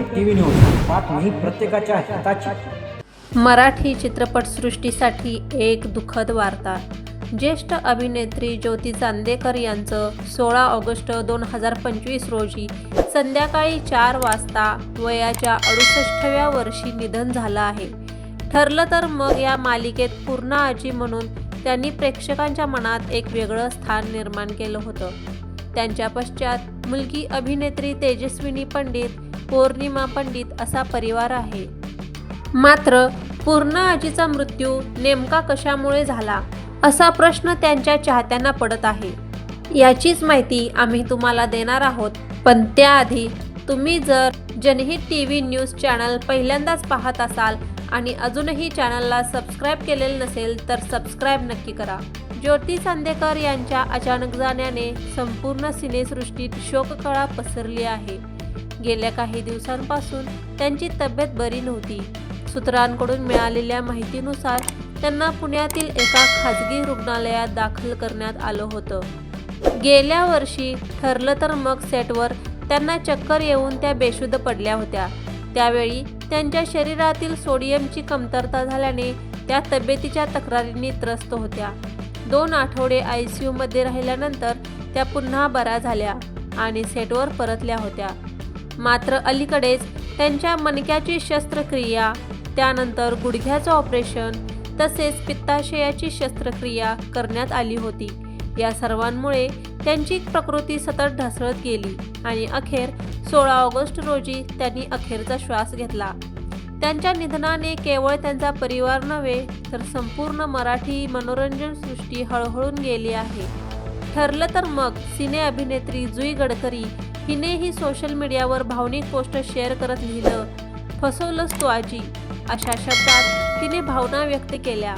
TV news बातमी प्रत्येकाच्या हिताची. मराठी चित्रपटसृष्टीसाठी एक दुःखद वार्ता. ज्येष्ठ अभिनेत्री ज्योती चांदेकर यांचं सोळा ऑगस्ट दोन हजार पंचवीस रोजी संध्याकाळी चार वाजता वयाच्या अडुसष्टव्या वर्षी निधन झालं आहे. ठरलं तर मग या मालिकेत पूर्ण आजी म्हणून त्यांनी प्रेक्षकांच्या मनात एक वेगळं स्थान निर्माण केलं होतं. त्यांच्या पश्चात मुलगी अभिनेत्री तेजस्विनी पंडित पौर्णिमा पंडित असा परिवार आहे. मात्र पूर्ण आजीचा मृत्यू नेमका कशामुळे झाला असा प्रश्न त्यांच्या चाहत्यांना पडत आहे. याचीच माहिती आम्ही तुम्हाला देणार आहोत. पण त्याआधी तुम्ही जर जनहित टी व्ही न्यूज चॅनल पहिल्यांदाच पाहत असाल आणि अजूनही चॅनलला सबस्क्राईब केलेलं नसेल तर सबस्क्राईब नक्की करा. ज्योती चांदेकर यांच्या अचानक जाण्याने संपूर्ण सिनेसृष्टीत शोककळा पसरली आहे. गेल्या काही दिवसांपासून त्यांची तब्येत बरी नव्हती. सूत्रांकडून मिळालेल्या माहितीनुसार त्यांना पुण्यातील एका खाजगी रुग्णालयात दाखल करण्यात आलं होतं. गेल्या वर्षी ठरलं तर मग सेटवर त्यांना चक्कर येऊन त्या बेशुद्ध पडल्या होत्या. त्यावेळी त्यांच्या शरीरातील सोडियमची कमतरता झाल्याने त्या तब्येतीच्या तक्रारींनी त्रस्त होत्या. दोन आठवडे आय सी यूमध्ये राहिल्यानंतर त्या पुन्हा बऱ्या झाल्या आणि सेटवर परतल्या होत्या. मात्र अलीकडेच त्यांच्या मणक्याची शस्त्रक्रिया त्यानंतर गुडघ्याचं ऑपरेशन तसेच पित्ताशयाची शस्त्रक्रिया करण्यात आली होती. या सर्वांमुळे त्यांची प्रकृती सतत ढासळत गेली आणि अखेर सोळा ऑगस्ट रोजी त्यांनी अखेरचा श्वास घेतला. त्यांच्या निधनाने केवळ त्यांचा परिवार नव्हे तर संपूर्ण मराठी मनोरंजन सृष्टी हळहळून गेली आहे. ठरलं तर मग सिने अभिनेत्री जुई गडकरी हिनेही सोशल मीडियावर भावनिक पोस्ट शेअर करत लिहिलं फसवलंच तो आजी अशा शब्दात तिने भावना व्यक्त केल्या.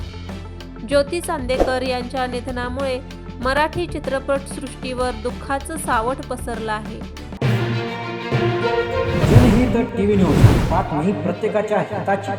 ज्योती चांदेकर यांच्या निधनामुळे मराठी चित्रपटसृष्टीवर दुःखाचं सावट पसरलं आहे. जनहित टीव्ही न्यूज बातमी प्रत्येकाच्या हिताची.